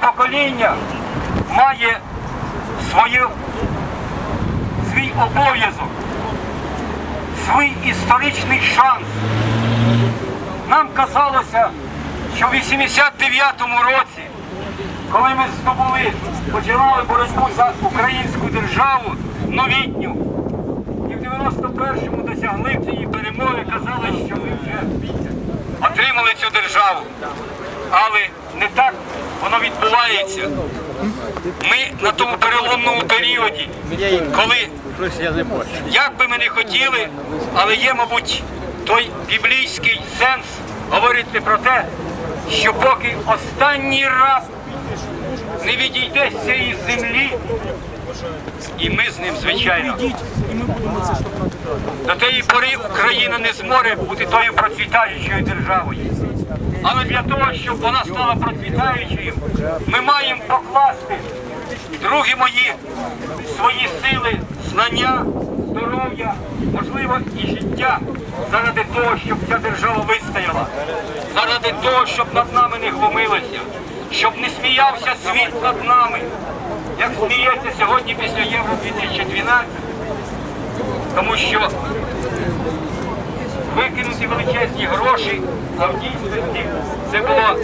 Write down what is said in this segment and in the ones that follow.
покоління має свою, свій обов'язок, свій історичний шанс. Нам казалося, що в 89-му році, коли ми здобули, починали боротьбу за українську державу новітню, і в 91-му досягли цієї перемоги, казали, що ми вже отримали цю державу. Але не так воно відбувається. Ми на тому переломному періоді, коли як би ми не хотіли, але є, мабуть, той біблійський сенс говорити про те, що поки останній раз не відійде з цієї землі, і ми з ним, звичайно, до тієї пори Україна не зможе бути тою процвітаючою державою. Але для того, щоб вона стала процвітаючою, ми маємо покласти, другі мої, свої сили, знання, здоров'я, можливо, і життя заради того, щоб ця держава вистояла, заради того, щоб над нами не глумилося, щоб не сміявся світ над нами, як сміється сьогодні після Євро 2012, тому що викинуті величезні гроші, а в дійсності це було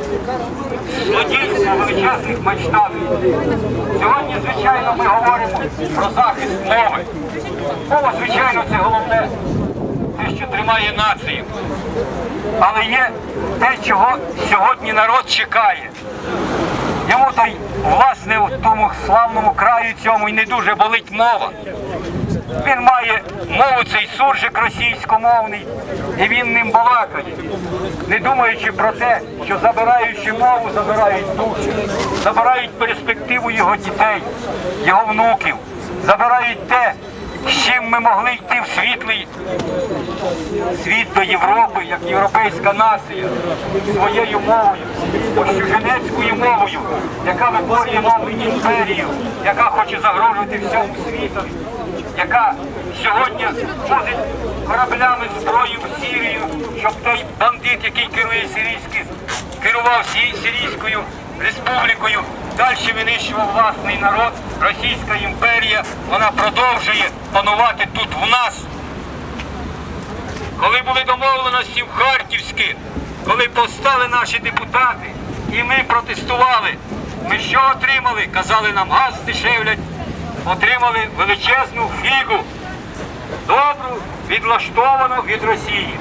злодійство величезних масштабів. Сьогодні, звичайно, ми говоримо про захист мови. Мова, звичайно, це головне, те, що тримає націю. Але є те, чого сьогодні народ чекає. Йому то й власне у тому славному краю цьому і не дуже болить мова. Він має мову цей суржик російськомовний, і він ним балакає, не думаючи про те, що забираючи мову, забирають душі, забирають перспективу його дітей, його внуків, забирають те, з чим ми могли йти в світлий світ до Європи, як європейська нація, своєю мовою, ощуженецькою мовою, яка виборює нову імперію, яка хоче загрожувати всьому світові, яка сьогодні возить кораблями зброю в Сірію, щоб той бандит, який керує сирійським, керував Сирійською республікою, далі винищував власний народ, Російська імперія, вона продовжує панувати тут в нас. Коли були домовленості в Харківські, коли повстали наші депутати, і ми протестували, ми що отримали? Казали нам газ дешевлять, отримали величезну фігу, добру, відлаштовану від Росії.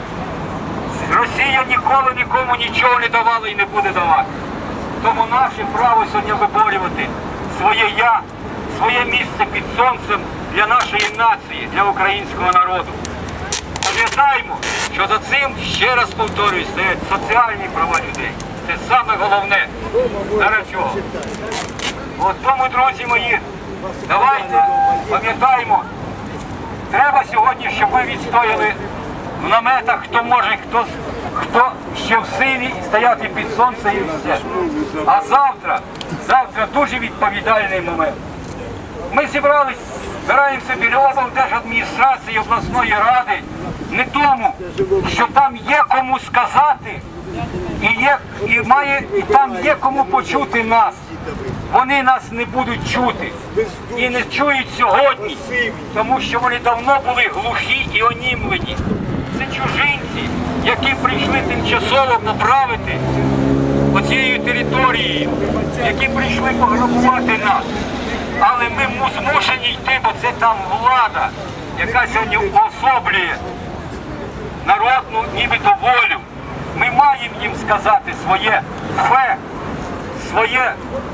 Росія ніколи нікому нічого не давала і не буде давати. Тому наше право сьогодні виборювати своє я, своє місце під сонцем для нашої нації, для українського народу. Пам'ятаємо, що за цим, ще раз повторюю, стоять соціальні права людей. Це саме головне. Зараз чого? От тому, друзі мої, давайте пам'ятаємо, треба сьогодні, щоб ви відстояли в наметах, хто може, хто, хто ще в силі стояти під сонцем і все. А завтра, завтра дуже відповідальний момент. Ми зібрались, збираємося біля облдержадміністрації обласної ради не тому, що там є кому сказати, і, є, і, має, і там є кому почути нас. Вони нас не будуть чути і не чують сьогодні, тому що вони давно були глухі і онімлені. Це чужинці, які прийшли тимчасово поправити оцією територією, які прийшли пограбувати нас. Але ми змушені йти, бо це там влада, яка сьогодні уособлює народну нібито волю. Ми маємо їм сказати своє фе, своє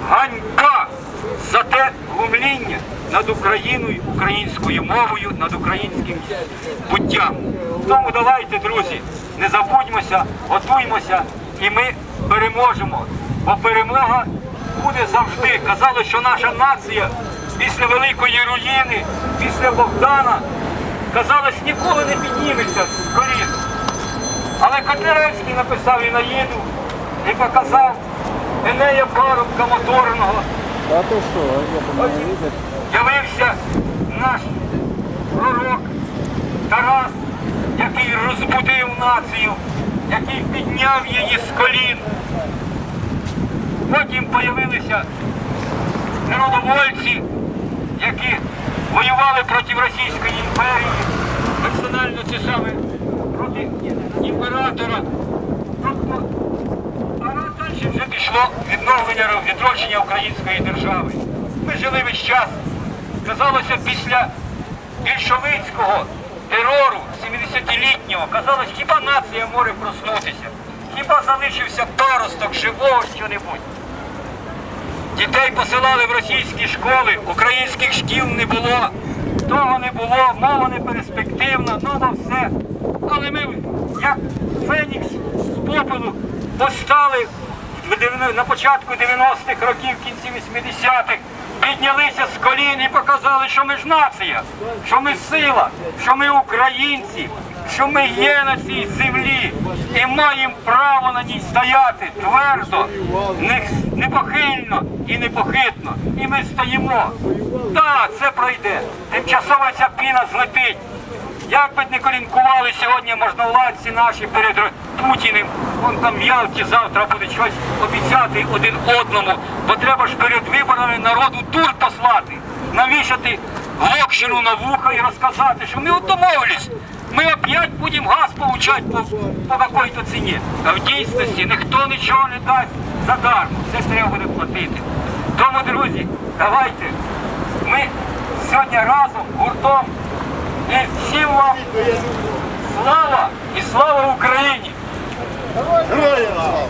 ганьба за те глумління над Україною, українською мовою, над українським буттям. Тому давайте, друзі, не забудьмося, готуймося і ми переможемо. Бо перемога буде завжди. Казали, що наша нація після великої руїни, після Богдана, казалось, ніколи не підніметься з колін. Але Котляревський написав Інаїду і показав Енея парубка моторного. А то що, я думаю, видите? Явився наш пророк Тарас, який розбудив націю, який підняв її з колін. Потім з'явилися народовольці, які воювали проти Російської імперії, персонально це саме проти імператора. Тобто, далі вже пішло відновлення відродження української держави. Ми жили весь час. Казалося, після більшовицького терору 70-літнього, казалось, хіба нація може проснутися? Хіба залишився паросток живого що-небудь? Дітей посилали в російські школи, українських шкіл не було, того не було, мова не перспективна, нова все. Але ми, як Фенікс з попелу, постали на початку 90-х років, в кінці 80-х, піднялися з колін і показали, що ми ж нація, що ми сила, що ми українці, що ми є на цій землі і маємо право на ній стояти твердо, непохильно і непохитно. І ми стоїмо. Так, це пройде. Тимчасово ця піна злетить. Як би не колінкували сьогодні можновладці наші перед Путіним, вон там в Ялті завтра буде щось обіцяти один одному, бо треба ж перед виборами народу тур послати, навішати глокщину на вуха і розказати, що ми домовились, ми опять будемо газ получати по, по какой-то ціні. А в дійсності ніхто нічого не дасть задармо, все треба буде платити. Тому, друзі, давайте. Ми сьогодні разом, гуртом і всім вам слава і слава Україні! Героям слава!